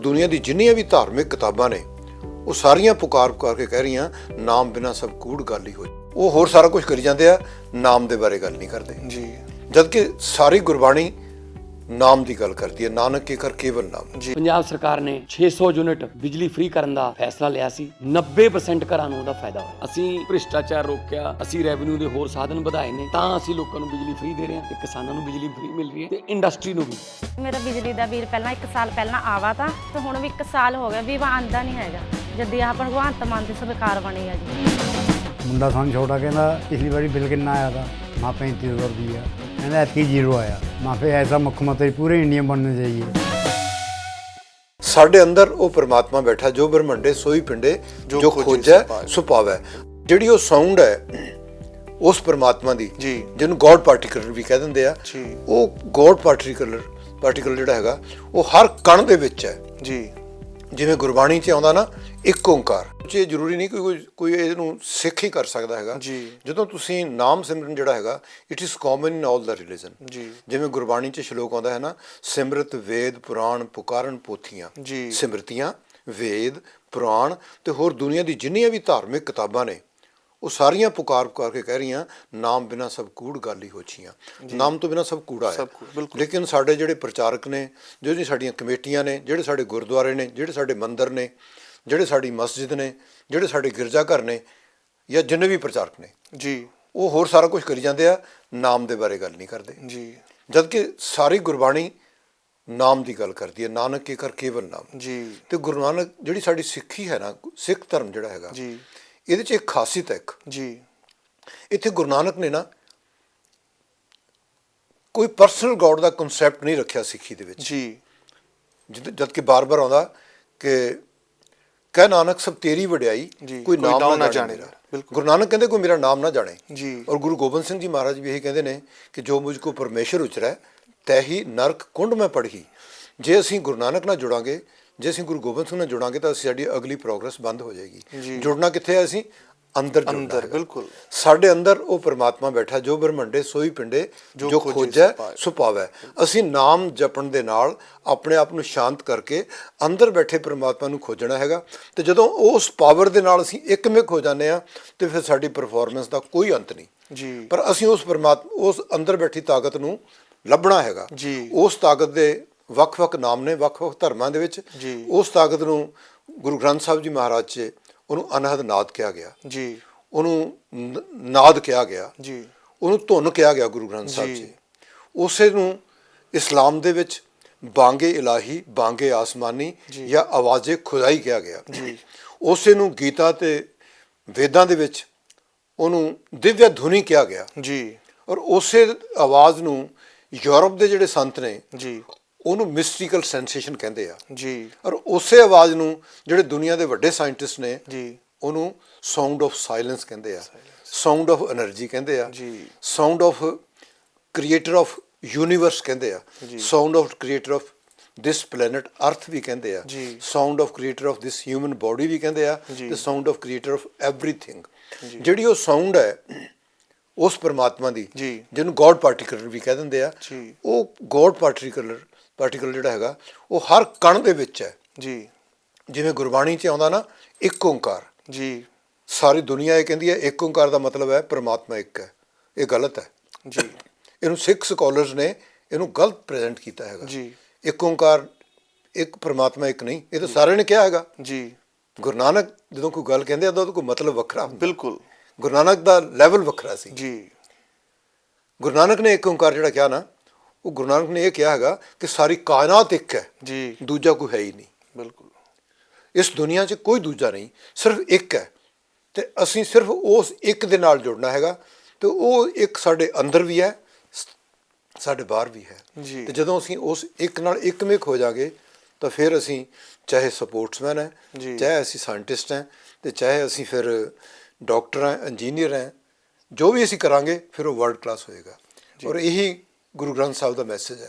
ਦੁਨੀਆ ਦੀ ਜਿੰਨੀਆਂ ਵੀ ਧਾਰਮਿਕ ਕਿਤਾਬਾਂ ਨੇ ਉਹ ਸਾਰੀਆਂ ਪੁਕਾਰ ਪੁਕਾਰ ਕੇ ਕਹਿ ਰਹੀਆਂ ਨਾਮ ਬਿਨਾ ਸਭ ਕੂੜ ਗੱਲ ਹੀ ਹੋਈ ਉਹ ਹੋਰ ਸਾਰਾ ਕੁਝ ਕਰੀ ਜਾਂਦੇ ਆ ਨਾਮ ਦੇ ਬਾਰੇ ਗੱਲ ਨਹੀਂ ਕਰਦੇ। ਜੀ। ਜਦਕਿ ਸਾਰੀ ਗੁਰਬਾਣੀ ਨਾਮ ਦੀ ਗੱਲ ਕਰਦੀ ਹੈ ਨਾਨਕ ਕੇ ਕਰ ਕੇਵਲ ਨਾਮ ਪੰਜਾਬ ਸਰਕਾਰ ਨੇ 600 ਯੂਨਿਟ ਬਿਜਲੀ ਫ੍ਰੀ ਕਰਨ ਦਾ ਫੈਸਲਾ ਲਿਆ ਸੀ 90% ਘਰਾਂ ਨੂੰ ਉਹਦਾ ਫਾਇਦਾ ਹੋਇਆ। ਅਸੀਂ ਭ੍ਰਿਸ਼ਟਾਚਾਰ ਰੋਕਿਆ ਅਸੀਂ ਰੈਵਨਿਊ ਦੇ ਹੋਰ ਸਾਧਨ ਵਧਾਏ ਨੇ ਤਾਂ ਅਸੀਂ ਲੋਕਾਂ ਨੂੰ ਬਿਜਲੀ ਫ੍ਰੀ ਦੇ ਰਹੇ ਹਾਂ ਤੇ ਕਿਸਾਨਾਂ ਨੂੰ ਬਿਜਲੀ ਫ੍ਰੀ ਮਿਲ ਰਹੀ ਹੈ ਤੇ ਇੰਡਸਟਰੀ ਨੂੰ ਵੀ। ਮੇਰਾ ਬਿਜਲੀ ਦਾ ਬਿੱਲ ਪਹਿਲਾਂ 1 ਸਾਲ ਪਹਿਲਾਂ ਆਵਾ ਤਾਂ ਤੇ ਹੁਣ ਵੀ 1 ਸਾਲ ਹੋ ਗਿਆ ਵੀ ਵਾ ਆਂਦਾ ਨਹੀਂ ਹੈਗਾ। ਜਦ ਆਹ ਭਗਵੰਤ ਮਾਨ ਦੀ ਸਰਕਾਰ ਬਣੀ ਆ ਜੀ। ਮੁੰਡਾ ਸਾਨੂੰ ਛੋਟਾ ਕਹਿੰਦਾ ਪਿਛਲੀ ਵਾਰੀ ਬਿੱਲ ਕਿੰਨਾ ਆਇਆ ਤਾਂ? ਮਾਂ 3500 ਰੁਪਈਆ। ਕਹਿੰਦਾ ਐਤਕੀ ਜ਼ੀਰੋ ਆਇਆ ਮਾਂ ਫੇ ਐਸਾ ਮੁੱਖ ਮੰਤਰੀ ਪੂਰੇ ਇੰਡੀਆ ਬਣਨੇ ਚਾਹੀਏ ਸਾਡੇ ਅੰਦਰ ਉਹ ਪ੍ਰਮਾਤਮਾ ਬੈਠਾ ਜੋ ਬ੍ਰਹਮੰਡੇ ਸੋਈ ਪਿੰਡੇ ਜੋ ਖੋਜੇ। ਸੁਪਾਵੈ ਜਿਹੜੀ ਉਹ ਸਾਊਂਡ ਹੈ ਉਸ ਪ੍ਰਮਾਤਮਾ ਦੀ ਜੀ। ਜਿਹਨੂੰ ਗੋਡ ਪਾਰਟੀਕਲਰ ਵੀ ਕਹਿ ਦਿੰਦੇ ਆ ਜੀ। ਉਹ ਗੋਡ ਪਾਰਟੀਕਲਰ ਪਾਰਟੀਕਲ ਜਿਹੜਾ ਹੈਗਾ ਉਹ ਹਰ ਕਣ ਦੇ ਵਿੱਚ ਹੈ ਜੀ ਜਿਵੇਂ ਗੁਰਬਾਣੀ 'ਚ ਆਉਂਦਾ ਨਾ ਇੱਕ ਓੰਕਾਰ ਇਹ ਜ਼ਰੂਰੀ ਨਹੀਂ ਕੋਈ ਕੋਈ ਇਹਨੂੰ ਸਿੱਖ ਹੀ ਕਰ ਸਕਦਾ ਹੈਗਾ ਜੀ। ਜਦੋਂ ਤੁਸੀਂ ਨਾਮ ਸਿਮਰਨ ਜਿਹੜਾ ਹੈਗਾ it is common in all the religion. ਜਿਵੇਂ ਗੁਰਬਾਣੀ 'ਚ ਸ਼ਲੋਕ ਆਉਂਦਾ ਹੈ ਨਾ ਸਿਮਰਤ ਵੇਦ ਪੁਰਾਣ ਪੁਕਾਰਨ ਪੋਥੀਆਂ ਜੀ। ਸਿਮਰਤੀਆਂ ਵੇਦ ਪੁਰਾਣ ਤੇ ਹੋਰ ਦੁਨੀਆ ਦੀ ਜਿੰਨੀਆਂ ਵੀ ਧਾਰਮਿਕ ਕਿਤਾਬਾਂ ਨੇ ਉਹ ਸਾਰੀਆਂ ਪੁਕਾਰ ਪੁਕਾਰ ਕੇ ਕਹਿ ਰਹੀਆਂ ਨਾਮ ਬਿਨਾ ਸਭ ਕੂੜ ਗੱਲ ਹੀ ਹੋਛੀਆਂ ਨਾਮ ਤੋਂ ਬਿਨਾ ਸਭ ਕੂੜਾ ਹੈ। ਲੇਕਿਨ ਸਾਡੇ ਜਿਹੜੇ ਪ੍ਰਚਾਰਕ ਨੇ ਜਿਹੜੀ ਸਾਡੀਆਂ ਕਮੇਟੀਆਂ ਨੇ ਜਿਹੜੇ ਸਾਡੇ ਗੁਰਦੁਆਰੇ ਨੇ ਜਿਹੜੇ ਸਾਡੇ ਮੰਦਿਰ ਨੇ ਜਿਹੜੇ ਸਾਡੀ ਮਸਜਿਦ ਨੇ ਜਿਹੜੇ ਸਾਡੇ ਗਿਰਜਾ ਘਰ ਨੇ ਜਾਂ ਜਿੰਨੇ ਵੀ ਪ੍ਰਚਾਰਕ ਨੇ ਜੀ। ਉਹ ਹੋਰ ਸਾਰਾ ਕੁਝ ਕਰੀ ਜਾਂਦੇ ਆ ਨਾਮ ਦੇ ਬਾਰੇ ਗੱਲ ਨਹੀਂ ਕਰਦੇ। ਜੀ। ਜਦਕਿ ਸਾਰੀ ਗੁਰਬਾਣੀ ਨਾਮ ਦੀ ਗੱਲ ਕਰਦੀ ਹੈ ਨਾਨਕ ਕੇ ਕਰ ਕੇਵਲ ਨਾਮ। ਜੀ। ਤੇ ਗੁਰੂ ਨਾਨਕ ਜਿਹੜੀ ਸਾਡੀ ਸਿੱਖੀ ਹੈ ਨਾ ਸਿੱਖ ਧਰਮ ਜਿਹੜਾ ਹੈਗਾ ਜੀ। ਇਹਦੇ 'ਚ ਇੱਕ ਖਾਸੀਅਤ ਹੈ ਇੱਕ। ਜੀ। ਇੱਥੇ ਗੁਰੂ ਨਾਨਕ ਨੇ ਨਾ ਕੋਈ ਪਰਸਨਲ ਗੋਡ ਦਾ ਕਨਸੈਪਟ ਨਹੀਂ ਰੱਖਿਆ ਸਿੱਖੀ ਦੇ ਵਿੱਚ। ਜੀ। ਜਦ ਜਦ ਕਿ ਬਾਰ-ਬਾਰ ਆਉਂਦਾ ਕਿ ਕਹਿ ਨਾਨਕ ਸਭ ਤੇਰੀ ਵਡਿਆਈ ਕੋਈ ਨਾਮ ਨਾ ਜਾਣੇ। ਗੁਰੂ ਨਾਨਕ ਕਹਿੰਦੇ ਕੋਈ ਮੇਰਾ ਨਾਮ ਨਾ ਜਾਣੇ ਜੀ। ਔਰ ਗੁਰੂ ਗੋਬਿੰਦ ਸਿੰਘ ਜੀ ਮਹਾਰਾਜ ਵੀ ਇਹ ਕਹਿੰਦੇ ਨੇ ਕਿ ਜੋ ਮੁਝ ਕੋ ਪਰਮੇਸ਼ਰ ਉਚਰੈ ਤੈ ਹੀ ਨਰਕ ਕੁੰਡ ਮੈਂ ਪੜਹੀ ਜੇ ਅਸੀਂ ਗੁਰੂ ਨਾਨਕ ਨਾਲ ਜੁੜਾਂਗੇ ਜੇ ਅਸੀਂ ਗੁਰੂ ਗੋਬਿੰਦ ਸਿੰਘ ਨਾਲ ਜੁੜਾਂਗੇ ਤਾਂ ਸਾਡੀ ਅਗਲੀ ਪ੍ਰੋਗਰੈਸ ਬੰਦ ਹੋ ਜਾਏਗੀ। ਜੁੜਨਾ ਕਿੱਥੇ ਹੈ ਅਸੀਂ ਅੰਦਰ ਅੰਦਰ। ਬਿਲਕੁਲ। ਸਾਡੇ ਅੰਦਰ ਉਹ ਪ੍ਰਮਾਤਮਾ ਬੈਠਾ ਜੋ ਬ੍ਰਹਮੰਡੇ ਸੋਈ ਪਿੰਡੇ ਜੋ ਜੋ ਖੋਜੇ। ਸੁਪਾਵੈ ਅਸੀਂ ਨਾਮ ਜਪਣ ਦੇ ਨਾਲ ਆਪਣੇ ਆਪ ਨੂੰ ਸ਼ਾਂਤ ਕਰਕੇ ਅੰਦਰ ਬੈਠੇ ਪ੍ਰਮਾਤਮਾ ਨੂੰ ਖੋਜਣਾ ਹੈਗਾ ਤੇ ਜਦੋਂ ਉਸ ਪਾਵਰ ਦੇ ਨਾਲ ਅਸੀਂ ਇੱਕਮਿਕ ਹੋ ਜਾਂਦੇ ਆ ਤੇ ਫਿਰ ਸਾਡੀ ਪਰਫਾਰਮੈਂਸ ਦਾ ਕੋਈ ਅੰਤ ਨਹੀਂ ਜੀ ਪਰ ਅਸੀਂ ਉਸ ਪਰਮਾਤਮਾ ਉਸ ਅੰਦਰ ਬੈਠੀ ਤਾਕਤ ਨੂੰ ਲੱਭਣਾ ਹੈਗਾ ਜੀ। ਉਸ ਤਾਕਤ ਦੇ ਵੱਖ-ਵੱਖ ਨਾਮ ਨੇ ਵੱਖ-ਵੱਖ ਧਰਮਾਂ ਦੇ ਵਿੱਚ ਜੀ। ਉਸ ਤਾਕਤ ਨੂੰ ਗੁਰੂ ਗ੍ਰੰਥ ਸਾਹਿਬ ਜੀ ਮਹਾਰਾਜ 'ਚ ਉਹਨੂੰ ਅਨਹਦ ਨਾਦ ਕਿਹਾ ਗਿਆ। ਜੀ। ਉਹਨੂੰ ਨਾਦ ਕਿਹਾ ਗਿਆ। ਜੀ। ਉਹਨੂੰ ਧੁਨ ਕਿਹਾ ਗਿਆ ਗੁਰੂ ਗ੍ਰੰਥ ਸਾਹਿਬ। ਜੀ। ਉਸੇ ਨੂੰ ਇਸਲਾਮ ਦੇ ਵਿੱਚ ਬਾਂਗੇ ਇਲਾਹੀ ਬਾਂਗੇ ਆਸਮਾਨੀ ਜਾਂ ਆਵਾਜ਼ੇ ਖੁਦਾਈ ਕਿਹਾ ਗਿਆ। ਜੀ। ਉਸੇ ਨੂੰ ਗੀਤਾ ਤੇ ਵੇਦਾਂ ਦੇ ਵਿੱਚ ਉਹਨੂੰ ਦਿਵਯ ਧੁਨੀ ਕਿਹਾ ਗਿਆ। ਜੀ। ਔਰ ਉਸੇ ਆਵਾਜ਼ ਨੂੰ ਯੂਰਪ ਦੇ ਜਿਹੜੇ ਸੰਤ ਨੇ ਜੀ। ਉਹਨੂੰ ਮਿਸਟੀਕਲ ਸੈਂਸੇਸ਼ਨ ਕਹਿੰਦੇ ਆ। ਜੀ। ਔਰ ਉਸੇ ਆਵਾਜ਼ ਨੂੰ ਜਿਹੜੇ ਦੁਨੀਆ ਦੇ ਵੱਡੇ ਸਾਇੰਟਿਸਟ ਨੇ ਜੀ। ਉਹਨੂੰ ਸਾਊਂਡ ਆਫ ਸਾਇਲੈਂਸ ਕਹਿੰਦੇ ਆ। ਸਾਊਂਡ ਆਫ એનર્ਜੀ ਕਹਿੰਦੇ ਆ। ਜੀ। Sound of creator of universe ਕਹਿੰਦੇ ਆ। Sound of creator of this planet earth ਵੀ ਕਹਿੰਦੇ ਆ। Sound of creator of this human body ਵੀ ਕਹਿੰਦੇ ਆ। ਤੇ sound of creator of everything ਜਿਹੜੀ ਉਹ ਸਾਊਂਡ ਹੈ ਉਸ ਪਰਮਾਤਮਾ ਦੀ ਜਿਹਨੂੰ ਗੋਡ ਪਾਰਟਿਕੂਲਰ ਵੀ ਕਹਿ ਦਿੰਦੇ ਆ ਉਹ ਗੋਡ ਪਾਰਟਿਕੂਲਰ ਪਾਰਟੀਕਲ ਜਿਹੜਾ ਹੈਗਾ ਉਹ ਹਰ ਕਣ ਦੇ ਵਿੱਚ ਹੈ। ਜੀ। ਜਿਵੇਂ ਗੁਰਬਾਣੀ 'ਚ ਆਉਂਦਾ ਨਾ ਇੱਕ ਓੰਕਾਰ। ਜੀ। ਸਾਰੀ ਦੁਨੀਆ ਇਹ ਕਹਿੰਦੀ ਹੈ ਇੱਕ ਓੰਕਾਰ ਦਾ ਮਤਲਬ ਹੈ ਪ੍ਰਮਾਤਮਾ ਇੱਕ ਹੈ। ਇਹ ਗਲਤ ਹੈ। ਜੀ। ਇਹਨੂੰ ਸਿੱਖ ਸਕਾਲਰਸ ਨੇ ਇਹਨੂੰ ਗਲਤ ਪ੍ਰੈਜ਼ੈਂਟ ਕੀਤਾ ਹੈਗਾ। ਜੀ। ਇੱਕ ਓੰਕਾਰ ਇੱਕ ਪ੍ਰਮਾਤਮਾ ਇੱਕ ਨਹੀਂ। ਇਹ ਤਾਂ ਸਾਰਿਆਂ ਨੇ ਕਿਹਾ ਹੈਗਾ। ਜੀ। ਗੁਰੂ ਨਾਨਕ ਜਦੋਂ ਕੋਈ ਗੱਲ ਕਹਿੰਦੇ ਆ ਤਾਂ ਉਹਦਾ ਕੋਈ ਮਤਲਬ ਵੱਖਰਾ ਹੁੰਦਾ। ਬਿਲਕੁਲ। ਗੁਰੂ ਨਾਨਕ ਦਾ ਲੈਵਲ ਵੱਖਰਾ ਸੀ। ਜੀ। ਗੁਰੂ ਨਾਨਕ ਨੇ ਇੱਕ ਓੰਕਾਰ ਜਿਹੜਾ ਕਿਹਾ ਨਾ ਉਹ ਗੁਰੂ ਨਾਨਕ ਨੇ ਇਹ ਕਿਹਾ ਹੈਗਾ ਕਿ ਸਾਰੀ ਕਾਇਨਾਤ ਇੱਕ ਹੈ। ਜੀ। ਦੂਜਾ ਕੋਈ ਹੈ ਹੀ ਨਹੀਂ। ਬਿਲਕੁਲ। ਇਸ ਦੁਨੀਆ 'ਚ ਕੋਈ ਦੂਜਾ ਨਹੀਂ ਸਿਰਫ ਇੱਕ ਹੈ। ਤੇ ਅਸੀਂ ਸਿਰਫ ਉਸ ਇੱਕ ਦੇ ਨਾਲ ਜੁੜਨਾ ਹੈਗਾ ਤੇ ਉਹ ਇੱਕ ਸਾਡੇ ਅੰਦਰ ਵੀ ਹੈ ਸਾਡੇ ਬਾਹਰ ਵੀ ਹੈ। ਤੇ ਜਦੋਂ ਅਸੀਂ ਉਸ ਇੱਕ ਨਾਲ ਇੱਕਮਿਕ ਹੋ ਜਾਗੇ ਤਾਂ ਫਿਰ ਅਸੀਂ ਚਾਹੇ ਸਪੋਰਟਸਮੈਨ ਹੈ। ਚਾਹੇ ਅਸੀਂ ਸਾਇੰਟਿਸਟ ਹੈ ਤੇ ਚਾਹੇ ਅਸੀਂ ਫਿਰ ਡਾਕਟਰ ਹੈ ਇੰਜੀਨੀਅਰ ਹੈ ਜੋ ਵੀ ਅਸੀਂ ਕਰਾਂਗੇ ਫਿਰ ਉਹ ਵਰਲਡ ਕਲਾਸ ਹੋਏਗਾ। ਔਰ ਇਹੀ ਗੁਰੂ ਗ੍ਰੰਥ ਸਾਹਿਬ ਦਾ ਮੈਸੇਜ ਹੈ।